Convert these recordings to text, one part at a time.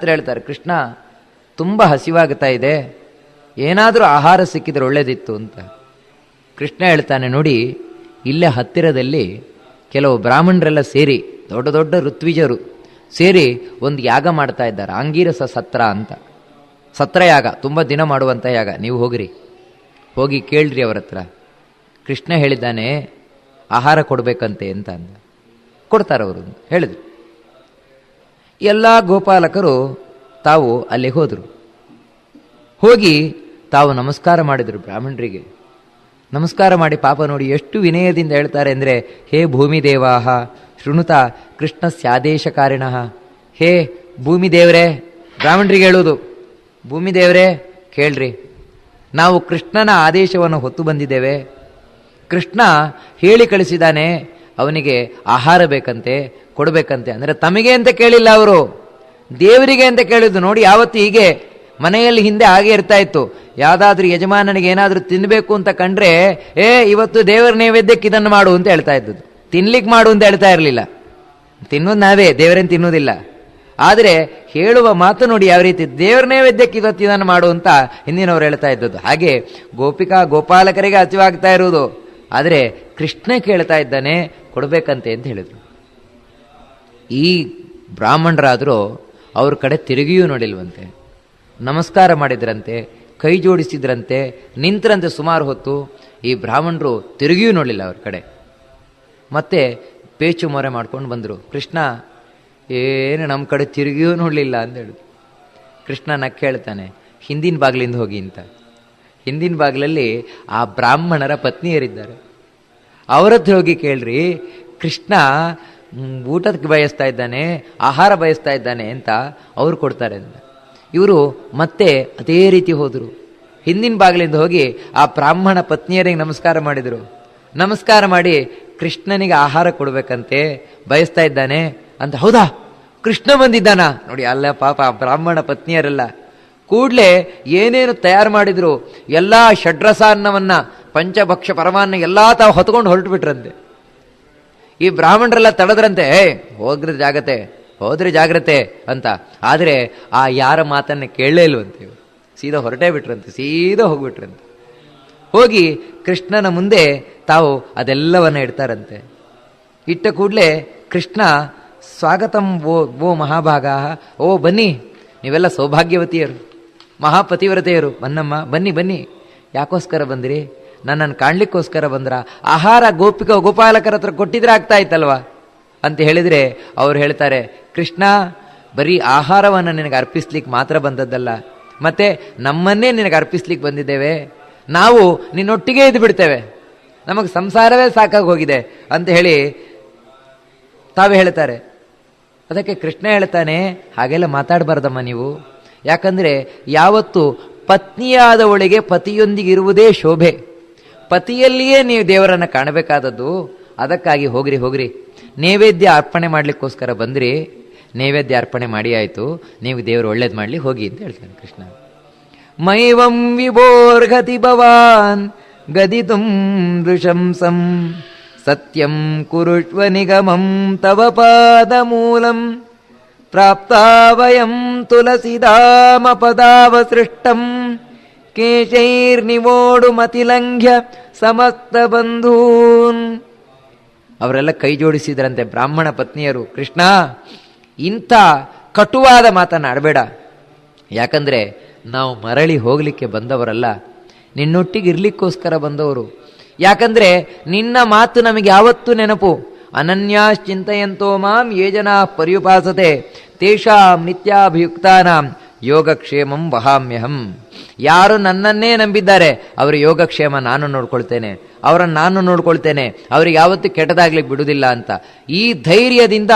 ಹತ್ರ ಹೇಳ್ತಾರೆ, ಕೃಷ್ಣ, ತುಂಬ ಹಸಿವಾಗ್ತಾ ಇದೆ. ಏನಾದರೂ ಆಹಾರ ಸಿಕ್ಕಿದ್ರೆ ಒಳ್ಳೇದಿತ್ತು ಅಂತ. ಕೃಷ್ಣ ಹೇಳ್ತಾನೆ, ನೋಡಿ, ಇಲ್ಲೇ ಹತ್ತಿರದಲ್ಲಿ ಕೆಲವು ಬ್ರಾಹ್ಮಣರೆಲ್ಲ ಸೇರಿ, ದೊಡ್ಡ ದೊಡ್ಡ ಋತ್ವಿಜರು ಸೇರಿ ಒಂದು ಯಾಗ ಮಾಡ್ತಾ ಇದ್ದಾರೆ ಆಂಗೀರಸ ಸತ್ರ ಅಂತ. ಸತ್ರ ಯಾಗ, ತುಂಬ ದಿನ ಮಾಡುವಂಥ ಯಾಗ. ನೀವು ಹೋಗಿರಿ. ಹೋಗಿ ಕೇಳ್ರಿ ಅವರ ಹತ್ರ. ಕೃಷ್ಣ ಹೇಳಿದ್ದಾನೆ, ಆಹಾರ ಕೊಡಬೇಕಂತೆ ಅಂತ ಅಂದ. ಕೊಡ್ತಾರೆ ಅವರು ಹೇಳಿದ್ರು. ಎಲ್ಲ ಗೋಪಾಲಕರು ತಾವು ಅಲ್ಲಿಗೆ ಹೋದರು. ಹೋಗಿ ತಾವು ನಮಸ್ಕಾರ ಮಾಡಿದರು ಬ್ರಾಹ್ಮಣರಿಗೆ. ನಮಸ್ಕಾರ ಮಾಡಿ ಪಾಪ ನೋಡಿ ಎಷ್ಟು ವಿನಯದಿಂದ ಹೇಳ್ತಾರೆ ಅಂದರೆ, ಹೇ ಭೂಮಿ ದೇವಾಹ ಶೃಣುತ ಕೃಷ್ಣ ಸ್ಯಾದೇಶಕಾರಿಣ ಹೇ ಭೂಮಿ ದೇವರೇ ಬ್ರಾಹ್ಮಣರಿಗೆ ಹೇಳೋದು ಭೂಮಿ ದೇವರೇ ಕೇಳ್ರಿ. ನಾವು ಕೃಷ್ಣನ ಆದೇಶವನ್ನು ಹೊತ್ತು ಬಂದಿದ್ದೇವೆ. ಕೃಷ್ಣ ಹೇಳಿ ಕಳಿಸಿದಾನೆ ಅವನಿಗೆ ಆಹಾರ ಬೇಕಂತೆ, ಕೊಡಬೇಕಂತೆ. ಅಂದರೆ ತಮಗೆ ಅಂತ ಕೇಳಿಲ್ಲ ಅವರು. ದೇವರಿಗೆ ಅಂತ ಕೇಳಿದ್ದು ನೋಡಿ, ಯಾವತ್ತು ಹೀಗೆ ಮನೆಯಲ್ಲಿ ಹಿಂದೆ ಹಾಗೆ ಇರ್ತಾ ಇತ್ತು. ಯಾವುದಾದ್ರೂ ಯಜಮಾನನಿಗೆ ಏನಾದರೂ ತಿನ್ನಬೇಕು ಅಂತ ಕಂಡ್ರೆ, ಏ, ಇವತ್ತು ದೇವರ ನೈವೇದ್ಯಕ್ಕೆ ಇದನ್ನು ಮಾಡು ಅಂತ ಹೇಳ್ತಾ ಇದ್ದದ್ದು. ತಿನ್ಲಿಕ್ಕೆ ಮಾಡು ಅಂತ ಹೇಳ್ತಾ ಇರಲಿಲ್ಲ. ತಿನ್ನೋದು ನಾವೇ, ದೇವರೇನು ತಿನ್ನೋದಿಲ್ಲ. ಆದರೆ ಹೇಳುವ ಮಾತು ನೋಡಿ ಯಾವ ರೀತಿ ದೇವರ ನೈವೇದ್ಯಕ್ಕೆ ಇವತ್ತು ಇದನ್ನು ಮಾಡು ಅಂತ ಹಿಂದಿನವರು ಹೇಳ್ತಾ ಇದ್ದದ್ದು. ಹಾಗೆ ಗೋಪಿಕಾ ಗೋಪಾಲಕರಿಗೆ ಹಸಿವಾಗ್ತಾ ಇರುವುದು. ಆದರೆ ಕೃಷ್ಣ ಕೇಳ್ತಾ ಇದ್ದಾನೆ, ಕೊಡಬೇಕಂತೆ ಅಂತ ಹೇಳಿದರು. ಈ ಬ್ರಾಹ್ಮಣರಾದರೂ ಅವ್ರ ಕಡೆ ತಿರುಗಿಯೂ ನೋಡಿಲ್ವಂತೆ. ನಮಸ್ಕಾರ ಮಾಡಿದ್ರಂತೆ, ಕೈ ಜೋಡಿಸಿದ್ರಂತೆ, ನಿಂತರಂತೆ ಸುಮಾರು ಹೊತ್ತು ಈ ಬ್ರಾಹ್ಮಣರು ತಿರುಗಿಯೂ ನೋಡಲಿಲ್ಲ ಅವ್ರ ಕಡೆ. ಮತ್ತೆ ಪೇಚು ಮೊರೆ ಮಾಡ್ಕೊಂಡು ಬಂದರು. ಕೃಷ್ಣ, ಏನು ನಮ್ಮ ಕಡೆ ತಿರುಗಿಯೂ ನೋಡಲಿಲ್ಲ ಅಂತ ಹೇಳಿದ್ರು. ಕೃಷ್ಣ ನಕ್ಕ ಹೇಳ್ತಾನೆ ಹಿಂದಿನ ಬಾಗಿಲಿಂದ ಹೋಗಿ ಅಂತ. ಹಿಂದಿನ ಬಾಗಿಲಲ್ಲಿ ಆ ಬ್ರಾಹ್ಮಣರ ಪತ್ನಿಯರಿದ್ದಾರೆ. ಅವರ ಹತ್ರ ಹೋಗಿ ಕೇಳ್ರಿ, ಕೃಷ್ಣ ಊಟಕ್ಕೆ ಬಯಸ್ತಾ ಇದ್ದಾನೆ, ಆಹಾರ ಬಯಸ್ತಾ ಇದ್ದಾನೆ ಅಂತ ಅವ್ರು ಕೊಡ್ತಾರೆ ಅಂತ. ಇವರು ಮತ್ತೆ ಅದೇ ರೀತಿ ಹೋದರು. ಹಿಂದಿನ ಬಾಗಿಲಿಂದ ಹೋಗಿ ಆ ಬ್ರಾಹ್ಮಣ ಪತ್ನಿಯರಿಗೆ ನಮಸ್ಕಾರ ಮಾಡಿದರು. ನಮಸ್ಕಾರ ಮಾಡಿ ಕೃಷ್ಣನಿಗೆ ಆಹಾರ ಕೊಡಬೇಕಂತೆ ಬಯಸ್ತಾ ಇದ್ದಾನೆ ಅಂತ, ಹೌದಾ? ಕೃಷ್ಣ ಬಂದಿದ್ದಾನ? ನೋಡಿ, ಅಲ್ಲ ಪಾಪ ಬ್ರಾಹ್ಮಣ ಪತ್ನಿಯರೆಲ್ಲ. ಕೂಡಲೇ ಏನೇನು ತಯಾರು ಮಾಡಿದ್ರು, ಎಲ್ಲ ಷಡ್ರಸ ಅನ್ನವನ್ನ ಪಂಚಭಕ್ಷ ಪರಮಾನ್ನ ಎಲ್ಲ ತಾವು ಹೊತ್ಕೊಂಡು ಹೊರಟು ಬಿಟ್ರಂತೆ ಈ ಬ್ರಾಹ್ಮಣರೆಲ್ಲ ತಡದ್ರಂತೆ ಹೋಗ್ರಿ ಜಾಗತೆ, ಹೋದ್ರಿ ಜಾಗ್ರತೆ ಅಂತ. ಆದರೆ ಆ ಯಾರ ಮಾತನ್ನು ಕೇಳಲೇ ಇಲ್ವಂತೆ. ಸೀದಾ ಹೊರಟೇ ಬಿಟ್ರಂತೆ, ಸೀದಾ ಹೋಗ್ಬಿಟ್ರಂತೆ. ಹೋಗಿ ಕೃಷ್ಣನ ಮುಂದೆ ತಾವು ಅದೆಲ್ಲವನ್ನ ಇಡ್ತಾರಂತೆ. ಇಟ್ಟ ಕೂಡಲೇ ಕೃಷ್ಣ, ಸ್ವಾಗತಂ ಓ ಓ ಮಹಾಭಾಗ ಓ ಬನ್ನಿ, ನೀವೆಲ್ಲ ಸೌಭಾಗ್ಯವತಿಯರು, ಮಹಾಪತಿವ್ರತೆಯರು, ಬನ್ನಮ್ಮ, ಬನ್ನಿ ಬನ್ನಿ, ಯಾಕೋಸ್ಕರ ಬಂದಿರಿ? ನನ್ನನ್ನು ಕಾಣಲಿಕ್ಕೋಸ್ಕರ ಬಂದ್ರ? ಆಹಾರ ಗೋಪಿಕ ಗೋಪಾಲಕರ ಹತ್ರ ಕೊಟ್ಟಿದ್ರೆ ಆಗ್ತಾ ಇತ್ತಲ್ವಾ? ಅಂತ ಹೇಳಿದರೆ ಅವ್ರು ಹೇಳ್ತಾರೆ, ಕೃಷ್ಣ, ಬರೀ ಆಹಾರವನ್ನು ನಿನಗೆ ಅರ್ಪಿಸ್ಲಿಕ್ಕೆ ಮಾತ್ರ ಬಂದದ್ದಲ್ಲ. ಮತ್ತೆ ನಮ್ಮನ್ನೇ ನಿನಗೆ ಅರ್ಪಿಸ್ಲಿಕ್ಕೆ ಬಂದಿದ್ದೇವೆ. ನಾವು ನಿನ್ನೊಟ್ಟಿಗೆ ಇದ್ದು ಬಿಡ್ತೇವೆ. ನಮಗೆ ಸಂಸಾರವೇ ಸಾಕಾಗಿ ಹೋಗಿದೆ ಅಂತ ಹೇಳಿ ತಾವೇ ಹೇಳ್ತಾರೆ. ಅದಕ್ಕೆ ಕೃಷ್ಣ ಹೇಳ್ತಾನೆ, ಹಾಗೆಲ್ಲ ಮಾತಾಡಬಾರ್ದಮ್ಮ ನೀವು. ಯಾಕಂದ್ರೆ ಯಾವತ್ತು ಪತ್ನಿಯಾದವಳಿಗೆ ಪತಿಯೊಂದಿಗೆ ಇರುವುದೇ ಶೋಭೆ. ಪತಿಯಲ್ಲಿಯೇ ನೀವು ದೇವರನ್ನು ಕಾಣಬೇಕಾದದ್ದು, ಅದಕ್ಕಾಗಿ ಹೋಗ್ರಿ ಹೋಗ್ರಿ. ನೈವೇದ್ಯ ಅರ್ಪಣೆ ಮಾಡಲಿಕ್ಕೋಸ್ಕರ ಬಂದ್ರಿ, ನೈವೇದ್ಯ ಅರ್ಪಣೆ ಮಾಡಿ ಆಯಿತು, ನೀವು ದೇವರು ಒಳ್ಳೇದು ಮಾಡಲಿ, ಹೋಗಿ ಅಂತ ಹೇಳ್ತಾನೆ ಕೃಷ್ಣ. ಮೈವಂ ವಿಭೋರ್ಗತಿ ಭವಾನ್ ಗದಿತುಂ ದೃಶಂಸಂ ಸತ್ಯಂ ಕುರುಷ್ವ ನಿಗಮಂ ತವ ಪಾದಮೂಲಂ ಪ್ರಾಪ್ತಾ ವಯಂ ತುಲಸಿದಾಮ ಪದಾವಸೃಷ್ಟಂ ಕೇಶೈರ್ನಿವೋಡು ಮತಿಲಂಘ್ಯ ಸಮಸ್ತ ಬಂಧೂನ್. ಅವರೆಲ್ಲ ಕೈ ಜೋಡಿಸಿದ್ರಂತೆ ಬ್ರಾಹ್ಮಣ ಪತ್ನಿಯರು. ಕೃಷ್ಣ, ಇಂಥ ಕಟುವಾದ ಮಾತನಾಡಬೇಡ ಯಾಕಂದ್ರೆ ನಾವು ಮರಳಿ ಹೋಗಲಿಕ್ಕೆ ಬಂದವರಲ್ಲ, ನಿನ್ನೊಟ್ಟಿಗೆ ಇರ್ಲಿಕ್ಕೋಸ್ಕರ ಬಂದವರು. ಯಾಕಂದ್ರೆ ನಿನ್ನ ಮಾತು ನಮಗೆ ಯಾವತ್ತೂ ನೆನಪು. ಅನನ್ಯಾಶ್ಚಿಂತೆಯಂತೋ ಮಾಂ ಯೇ ಜನ ಪರ್ಯುಪಾಸತೆ, ತೇಷಾಂ ನಿತ್ಯಾಭಿಯುಕ್ತಾನಾಂ. ಯೋಗಕ್ಷೇಮಂ ವಹಾಮ್ಯಹಂ. ಯಾರು ನನ್ನನ್ನೇ ನಂಬಿದ್ದಾರೆ, ಅವರ ಯೋಗಕ್ಷೇಮ ನಾನು ನೋಡ್ಕೊಳ್ತೇನೆ, ಅವರನ್ನು ನಾನು ನೋಡ್ಕೊಳ್ತೇನೆ, ಅವ್ರಿಗೆ ಯಾವತ್ತೂ ಕೆಟ್ಟದಾಗ್ಲಿಕ್ಕೆ ಬಿಡುವುದಿಲ್ಲ ಅಂತ. ಈ ಧೈರ್ಯದಿಂದ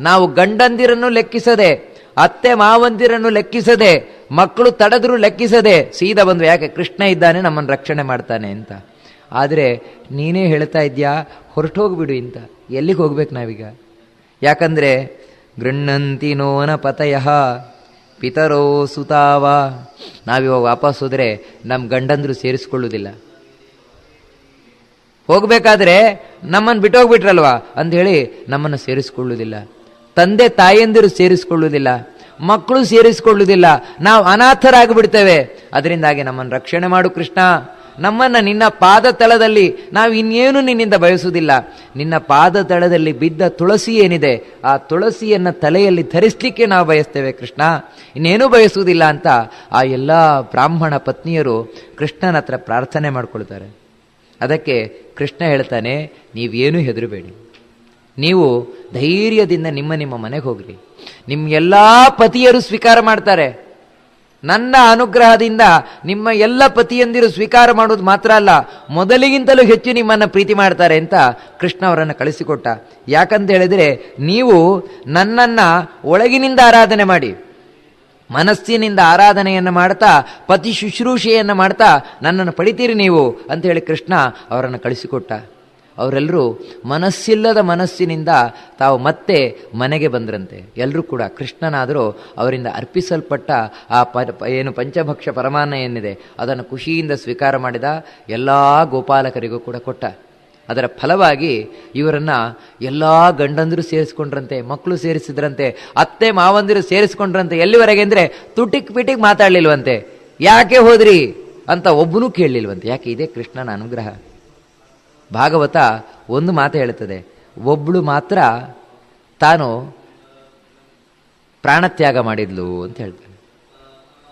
ನಾವು ಗಂಡಂದಿರನ್ನು ಲೆಕ್ಕಿಸದೆ, ಅತ್ತೆ ಮಾವಂದಿರನ್ನು ಲೆಕ್ಕಿಸದೆ, ಮಕ್ಕಳು ತಡೆದ್ರು ಲೆಕ್ಕಿಸದೆ ಸೀದಾ ಬಂದು ಯಾಕೆ ಕೃಷ್ಣ ಇದ್ದಾನೆ ನಮ್ಮನ್ನು ರಕ್ಷಣೆ ಮಾಡ್ತಾನೆ ಅಂತ. ಆದರೆ ನೀನೇ ಹೇಳ್ತಾ ಇದ್ಯಾ, ಹೊರಟೋಗ್ಬಿಡು ಇಂತ. ಎಲ್ಲಿಗೆ ಹೋಗ್ಬೇಕು ನಾವೀಗ? ಯಾಕಂದರೆ ಗೃಣ್ಣಂತಿ ನೋನ ಪತಯ. ಪಿತರೋ ಸುತಾವ. ನಾವಿವಾಗ ವಾಪಸ್ ಹೋದ್ರೆ ನಮ್ಮ ಗಂಡಂದ್ರು ಸೇರಿಸ್ಕೊಳ್ಳುವುದಿಲ್ಲ. ಹೋಗಬೇಕಾದ್ರೆ ನಮ್ಮನ್ನು ಬಿಟ್ಟೋಗ್ಬಿಟ್ರಲ್ವಾ? ಅಂತ ಹೇಳಿ ನಮ್ಮನ್ನು ಸೇರಿಸ್ಕೊಳ್ಳುವುದಿಲ್ಲ. ತಂದೆ ತಾಯಂದಿರು ಸೇರಿಸ್ಕೊಳ್ಳುವುದಿಲ್ಲ. ಮಕ್ಕಳು ಸೇರಿಸಿಕೊಳ್ಳುವುದಿಲ್ಲ. ನಾವು ಅನಾಥರಾಗಿಬಿಡ್ತೇವೆ. ಅದರಿಂದಾಗಿ ನಮ್ಮನ್ನು ರಕ್ಷಣೆ ಮಾಡು ಕೃಷ್ಣ. ನಮ್ಮನ್ನ ನಿನ್ನ ಪಾದ ತಳದಲ್ಲಿ ನಾವು ಇನ್ನೇನು ನಿನ್ನಿಂದ ಬಯಸುವುದಿಲ್ಲ. ನಿನ್ನ ಪಾದ ತಳದಲ್ಲಿ ಬಿದ್ದ ತುಳಸಿ ಏನಿದೆ, ಆ ತುಳಸಿಯನ್ನು ತಲೆಯಲ್ಲಿ ಧರಿಸಲಿಕ್ಕೆ ನಾವು ಬಯಸ್ತೇವೆ ಕೃಷ್ಣ. ಇನ್ನೇನು ಬಯಸುವುದಿಲ್ಲ ಅಂತ ಆ ಎಲ್ಲ ಬ್ರಾಹ್ಮಣ ಪತ್ನಿಯರು ಕೃಷ್ಣನ ಹತ್ರ ಪ್ರಾರ್ಥನೆ ಮಾಡಿಕೊಳ್ತಾರೆ. ಅದಕ್ಕೆ ಕೃಷ್ಣ ಹೇಳ್ತಾನೆ, ನೀವೇನು ಹೆದರಬೇಡಿ. ನೀವು ಧೈರ್ಯದಿಂದ ನಿಮ್ಮ ನಿಮ್ಮ ಮನೆಗೆ ಹೋಗ್ರಿ. ನಿಮ್ಮ ಪತಿಯರು ಸ್ವೀಕಾರ ಮಾಡ್ತಾರೆ. ನನ್ನ ಅನುಗ್ರಹದಿಂದ ನಿಮ್ಮ ಎಲ್ಲ ಪತಿಯಂದಿರು ಸ್ವೀಕಾರ ಮಾಡೋದು ಮಾತ್ರ ಅಲ್ಲ, ಮೊದಲಿಗಿಂತಲೂ ಹೆಚ್ಚು ನಿಮ್ಮನ್ನು ಪ್ರೀತಿ ಮಾಡ್ತಾರೆ ಅಂತ ಕೃಷ್ಣ ಅವರನ್ನು ಕಳಿಸಿಕೊಟ್ಟ. ಯಾಕಂತ ಹೇಳಿದರೆ, ನೀವು ನನ್ನನ್ನು ಒಳಗಿನಿಂದ ಆರಾಧನೆ ಮಾಡಿ, ಮನಸ್ಸಿನಿಂದ ಆರಾಧನೆಯನ್ನು ಮಾಡ್ತಾ, ಪತಿ ಶುಶ್ರೂಷೆಯನ್ನು ಮಾಡ್ತಾ ನನ್ನನ್ನು ಪಡಿತೀರಿ ನೀವು ಅಂತ ಹೇಳಿ ಕೃಷ್ಣ ಅವರನ್ನು ಕಳಿಸಿಕೊಟ್ಟ. ಅವರೆಲ್ಲರೂ ಮನಸ್ಸಿಲ್ಲದ ಮನಸ್ಸಿನಿಂದ ತಾವು ಮತ್ತೆ ಮನೆಗೆ ಬಂದ್ರಂತೆ. ಎಲ್ಲರೂ ಕೂಡ ಕೃಷ್ಣನಾದರೂ ಅವರಿಂದ ಅರ್ಪಿಸಲ್ಪಟ್ಟ ಆ ಪ ಏನು ಪಂಚಭಕ್ಷ ಪರಮಾನ್ನ ಏನಿದೆ, ಅದನ್ನು ಖುಷಿಯಿಂದ ಸ್ವೀಕಾರ ಮಾಡಿದ ಎಲ್ಲ ಗೋಪಾಲಕರಿಗೂ ಕೂಡ ಕೊಟ್ಟ. ಅದರ ಫಲವಾಗಿ ಇವರನ್ನು ಎಲ್ಲ ಗಂಡಂದಿರು ಸೇರಿಸ್ಕೊಂಡ್ರಂತೆ ಮಕ್ಕಳು ಸೇರಿಸಿದ್ರಂತೆ, ಅತ್ತೆ ಮಾವಂದಿರು ಸೇರಿಸ್ಕೊಂಡ್ರಂತೆ, ಎಲ್ಲಿವರೆಗೆ ಅಂದರೆ ತುಟಿಕ್ ಪಿಟಿಕ್ ಮಾತಾಡಲಿಲ್ವಂತೆ. ಯಾಕೆ ಹೋದ್ರಿ? ಅಂತ ಒಬ್ಬನೂ ಕೇಳಲಿಲ್ವಂತೆ. ಯಾಕೆ? ಇದೇ ಕೃಷ್ಣನ ಅನುಗ್ರಹ. ಭಾಗವತ ಒಂದು ಮಾತು ಹೇಳುತ್ತದೆ. ಒಬ್ಬಳು ಮಾತ್ರ ತಾನು ಪ್ರಾಣತ್ಯಾಗ ಮಾಡಿದ್ಲು ಅಂತ ಹೇಳ್ತಾನೆ.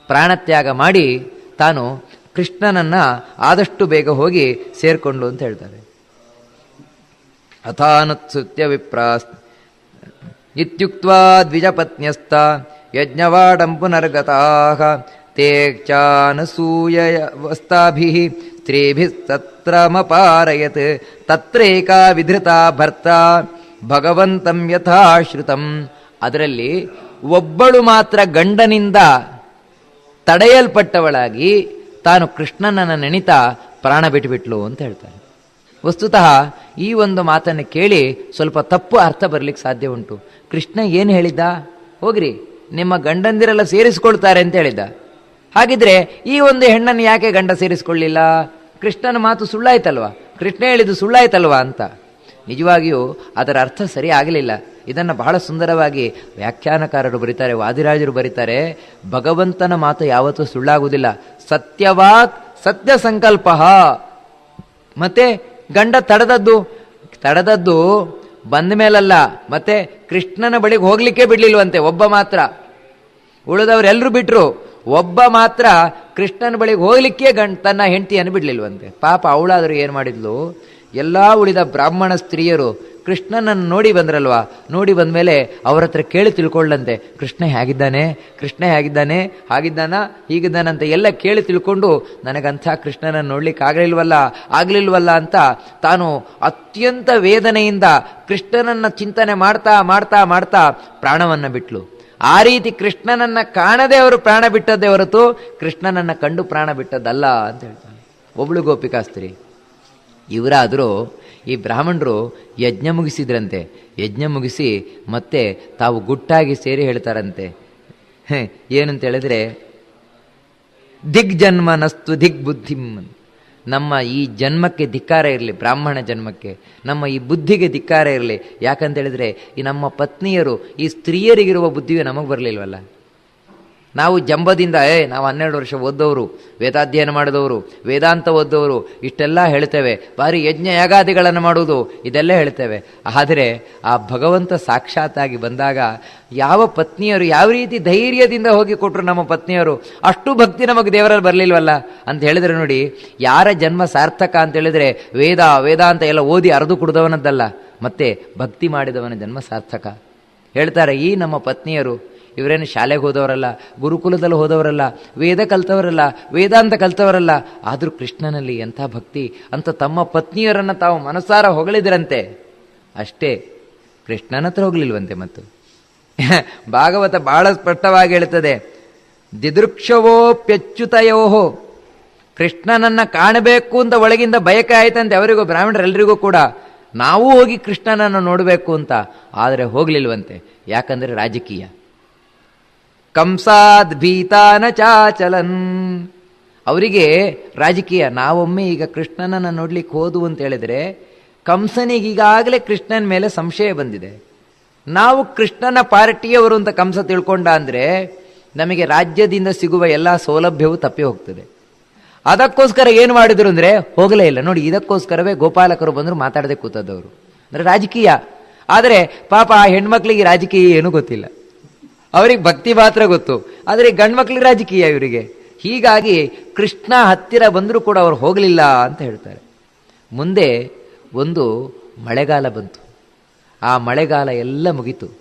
ಪ್ರಾಣತ್ಯಾಗ ಮಾಡಿ ತಾನು ಕೃಷ್ಣನನ್ನ ಆದಷ್ಟು ಬೇಗ ಹೋಗಿ ಸೇರ್ಕೊಂಡು ಅಂತ ಹೇಳ್ತಾರೆ ಅಥಾನುತ್ಸುತ್ಯ ವಿಪ್ರಾಸ್ ಇತ್ಯುಕ್ತ ದ್ವಿಜಪತ್ನ್ಯಸ್ತ ಯಜ್ಞವಾಡಂ ಪುನರ್ಗತಾಃ ತೇ ಸ್ತ್ರೀಭಿಸ್ತತ್ರಮಪಾರಯತ್ ತತ್ರೇಕಾ ವಿಧೃತಾ ಭರ್ತ, ಭಗವಂತಂ ಯಥಾಶ್ರಿತಂ. ಅದರಲ್ಲಿ ಒಬ್ಬಳು ಮಾತ್ರ ಗಂಡನಿಂದ ತಡೆಯಲ್ಪಟ್ಟವಳಾಗಿ ತಾನು ಕೃಷ್ಣನನ್ನ ನೆಣಿತಾ ಪ್ರಾಣ ಬಿಟ್ಟುಬಿಟ್ಲು ಅಂತ ಹೇಳ್ತಾನೆ ವಸ್ತುತಃ ಈ ಒಂದು ಮಾತನ್ನು ಕೇಳಿ ಸ್ವಲ್ಪ ತಪ್ಪು ಅರ್ಥ ಬರಲಿಕ್ಕೆ ಸಾಧ್ಯ ಉಂಟು. ಕೃಷ್ಣ ಏನು ಹೇಳಿದ್ದ? ಹೋಗ್ರಿ, ನಿಮ್ಮ ಗಂಡಂದಿರೆಲ್ಲ ಸೇರಿಸ್ಕೊಳ್ತಾರೆ ಅಂತ ಹೇಳಿದ್ದ. ಹಾಗಿದ್ರೆ ಈ ಒಂದು ಹೆಣ್ಣನ್ನು ಯಾಕೆ ಗಂಡ ಸೇರಿಸ್ಕೊಳ್ಳಿಲ್ಲ? ಕೃಷ್ಣನ ಮಾತು ಸುಳ್ಳಾಯ್ತಲ್ವಾ? ಕೃಷ್ಣ ಹೇಳಿದ್ದು ಸುಳ್ಳಾಯ್ತಲ್ವಾ ಅಂತ? ನಿಜವಾಗಿಯೂ ಅದರ ಅರ್ಥ ಸರಿ ಆಗಲಿಲ್ಲ. ಇದನ್ನು ಬಹಳ ಸುಂದರವಾಗಿ ವ್ಯಾಖ್ಯಾನಕಾರರು ಬರೀತಾರೆ, ವಾದಿರಾಜರು ಬರೀತಾರೆ, ಭಗವಂತನ ಮಾತು ಯಾವತ್ತೂ ಸುಳ್ಳಾಗುವುದಿಲ್ಲ. ಸತ್ಯವಾಕ್ ಸತ್ಯ ಸಂಕಲ್ಪ. ಮತ್ತೆ ಗಂಡ ತಡೆದದ್ದು? ತಡೆದದ್ದು ಬಂದ ಮೇಲಲ್ಲ, ಮತ್ತೆ ಕೃಷ್ಣನ ಬಳಿಗೆ ಹೋಗ್ಲಿಕ್ಕೆ ಬಿಡ್ಲಿಲ್ವಂತೆ, ಒಬ್ಬ ಮಾತ್ರ. ಉಳಿದವರೆಲ್ಲರೂ ಬಿಟ್ರು. ಒಬ್ಬ ಮಾತ್ರ ಕೃಷ್ಣನ ಬಳಿಗೆ ಹೋಗ್ಲಿಕ್ಕೆ ಗಂಡ್ ತನ್ನ ಹೆಂಡತಿಯನ್ನು ಬಿಡಲಿಲ್ವಂತೆ. ಪಾಪ ಅವಳಾದರೂ ಏನು ಮಾಡಿದ್ಲು? ಎಲ್ಲ ಉಳಿದ ಬ್ರಾಹ್ಮಣ ಸ್ತ್ರೀಯರು ಕೃಷ್ಣನನ್ನು ನೋಡಿ ಬಂದ್ರಲ್ವಾ? ನೋಡಿ ಬಂದ್ಮೇಲೆ ಅವರ ಹತ್ರ ಕೇಳಿ ತಿಳ್ಕೊಳ್ಳಂತೆ. ಕೃಷ್ಣ ಹೇಗಿದ್ದಾನೆ? ಕೃಷ್ಣ ಹೇಗಿದ್ದಾನೆ? ಹಾಗಿದ್ದಾನ? ಹೀಗಿದ್ದಾನಂತ ಎಲ್ಲ ಕೇಳಿ ತಿಳ್ಕೊಂಡು ನನಗಂಥ ಕೃಷ್ಣನನ್ನು ನೋಡ್ಲಿಕ್ಕೆ ಆಗಲಿಲ್ವಲ್ಲ? ಆಗಲಿಲ್ವಲ್ಲ ಅಂತ ತಾನು ಅತ್ಯಂತ ವೇದನೆಯಿಂದ ಕೃಷ್ಣನನ್ನು ಚಿಂತನೆ ಮಾಡ್ತಾ ಮಾಡ್ತಾ ಮಾಡ್ತಾ ಪ್ರಾಣವನ್ನು ಬಿಟ್ಲು. ಆ ರೀತಿ ಕೃಷ್ಣನನ್ನ ಕಾಣದೆ ಅವರು ಪ್ರಾಣ ಬಿಟ್ಟದ್ದೇ ಹೊರತು ಕೃಷ್ಣನನ್ನ ಕಂಡು ಪ್ರಾಣ ಬಿಟ್ಟದ್ದಲ್ಲ ಅಂತ ಹೇಳ್ತಾನೆ. ಒಬ್ಳು ಗೋಪಿಕಾಸ್ತ್ರಿ ಇವರಾದರೂ ಈ ಬ್ರಾಹ್ಮಣರು ಯಜ್ಞ ಮುಗಿಸಿದ್ರಂತೆ. ಯಜ್ಞ ಮುಗಿಸಿ ಮತ್ತೆ ತಾವು ಗುಟ್ಟಾಗಿ ಸೇರಿ ಹೇಳ್ತಾರಂತೆ. ಏನಂತ ಹೇಳಿದ್ರೆ ದಿಗ್ ದಿಗ್ಬುದ್ಧಿಂ ನಮ್ಮ ಈ ಜನ್ಮಕ್ಕೆ ಧಿಕ್ಕಾರ ಇರಲಿ, ಬ್ರಾಹ್ಮಣ ಜನ್ಮಕ್ಕೆ, ನಮ್ಮ ಈ ಬುದ್ಧಿಗೆ ಧಿಕ್ಕಾರ ಇರಲಿ. ಯಾಕಂತೇಳಿದರೆ ಈ ನಮ್ಮ ಪತ್ನಿಯರು, ಈ ಸ್ತ್ರೀಯರಿಗಿರುವ ಬುದ್ಧಿಯು ನಮಗೆ ಬರಲಿಲ್ವಲ್ಲ? ನಾವು ಜಂಬದಿಂದ, ಏ, ನಾವು ಹನ್ನೆರಡು ವರ್ಷ ಓದ್ದವರು, ವೇದಾಧ್ಯಯನ ಮಾಡಿದವರು, ವೇದಾಂತ ಓದ್ದವರು, ಇಷ್ಟೆಲ್ಲ ಹೇಳ್ತೇವೆ. ಭಾರಿ ಯಜ್ಞ ಯಾಗಾದಿಗಳನ್ನು ಮಾಡುವುದು, ಇದೆಲ್ಲ ಹೇಳ್ತೇವೆ. ಆದರೆ ಆ ಭಗವಂತ ಸಾಕ್ಷಾತ್ತಾಗಿ ಬಂದಾಗ ಯಾವ ಪತ್ನಿಯರು ಯಾವ ರೀತಿ ಧೈರ್ಯದಿಂದ ಹೋಗಿ ಕೊಟ್ಟರು ನಮ್ಮ ಪತ್ನಿಯರು, ಅಷ್ಟು ಭಕ್ತಿ ನಮಗೆ ದೇವರಲ್ಲಿ ಬರಲಿಲ್ವಲ್ಲ? ಅಂತ ಹೇಳಿದ್ರೆ ನೋಡಿ, ಯಾರ ಜನ್ಮ ಸಾರ್ಥಕ ಅಂತ ಹೇಳಿದ್ರೆ ವೇದ, ವೇದಾಂತ ಎಲ್ಲ ಓದಿ ಅರೆದು ಕುಡ್ದವನದ್ದಲ್ಲ. ಮತ್ತೆ ಭಕ್ತಿ ಮಾಡಿದವನ ಜನ್ಮ ಸಾರ್ಥಕ. ಹೇಳ್ತಾರೆ, ಈ ನಮ್ಮ ಪತ್ನಿಯರು ಇವರೇನು ಶಾಲೆಗೆ ಹೋದವರಲ್ಲ, ಗುರುಕುಲದಲ್ಲಿ ಹೋದವರಲ್ಲ, ವೇದ ಕಲ್ತವರಲ್ಲ, ವೇದಾಂತ ಕಲ್ತವರಲ್ಲ, ಆದರೂ ಕೃಷ್ಣನಲ್ಲಿ ಎಂಥ ಭಕ್ತಿ, ಅಂತ ತಮ್ಮ ಪತ್ನಿಯರನ್ನು ತಾವು ಮನಸಾರ ಹೊಗಳಿದ್ರಂತೆ. ಅಷ್ಟೇ, ಕೃಷ್ಣನ ಹತ್ರ ಹೋಗಲಿಲ್ವಂತೆ ಮತ್ತು. ಭಾಗವತ ಬಹಳ ಸ್ಪಷ್ಟವಾಗಿ ಹೇಳ್ತದೆ ದಿದೃಕ್ಷವೋಪ್ಯಚ್ಯುತಯೋಹೋ ಕೃಷ್ಣನನ್ನು ಕಾಣಬೇಕು ಅಂತ ಒಳಗಿಂದ ಬಯಕೆ ಆಯ್ತಂತೆ ಅವರಿಗೂ ಬ್ರಾಹ್ಮಣರೆಲ್ಲರಿಗೂ ಕೂಡ. ನಾವು ಹೋಗಿ ಕೃಷ್ಣನನ್ನು ನೋಡಬೇಕು ಅಂತ, ಆದರೆ ಹೋಗಲಿಲ್ವಂತೆ, ಯಾಕಂದರೆ ರಾಜಕೀಯ. ಕಂಸಾದ್ ಭೀತಾನ ಚಾಚಲನ್. ಅವರಿಗೆ ರಾಜಕೀಯ, ನಾವೊಮ್ಮೆ ಈಗ ಕೃಷ್ಣನನ್ನು ನೋಡ್ಲಿಕ್ಕೆ ಹೋದು ಅಂತ ಹೇಳಿದ್ರೆ, ಕಂಸನಿಗೀಗಾಗಲೇ ಕೃಷ್ಣನ ಮೇಲೆ ಸಂಶಯ ಬಂದಿದೆ. ನಾವು ಕೃಷ್ಣನ ಪಾರ್ಟಿಯವರು ಅಂತ ಕಂಸ ತಿಳ್ಕೊಂಡ ಅಂದ್ರೆ, ನಮಗೆ ರಾಜ್ಯದಿಂದ ಸಿಗುವ ಎಲ್ಲ ಸೌಲಭ್ಯವೂ ತಪ್ಪಿ ಹೋಗ್ತದೆ. ಅದಕ್ಕೋಸ್ಕರ ಏನು ಮಾಡಿದ್ರು ಅಂದ್ರೆ, ಹೋಗಲೇ ಇಲ್ಲ. ನೋಡಿ, ಇದಕ್ಕೋಸ್ಕರವೇ ಗೋಪಾಲಕರು ಬಂದರು ಮಾತಾಡದೆ ಕೂತದವರು ಅಂದ್ರೆ ರಾಜಕೀಯ. ಆದರೆ ಪಾಪ ಆ ಹೆಣ್ಮಕ್ಳಿಗೆ ರಾಜಕೀಯ ಏನೂ ಗೊತ್ತಿಲ್ಲ. ಅವರಿಗೆ ಭಕ್ತಿ ಮಾತ್ರ ಗೊತ್ತು. ಆದರೆ ಗಂಡ್ಮಕ್ಳಿಗೆ ರಾಜಕೀಯ ಇವರಿಗೆ. ಹೀಗಾಗಿ ಕೃಷ್ಣ ಹತ್ತಿರ ಬಂದರೂ ಕೂಡ ಅವರು ಹೋಗಲಿಲ್ಲ ಅಂತ ಹೇಳ್ತಾರೆ. ಮುಂದೆ ಒಂದು ಮಳೆಗಾಲ ಬಂತು. ಆ ಮಳೆಗಾಲ ಎಲ್ಲ ಮುಗೀತು.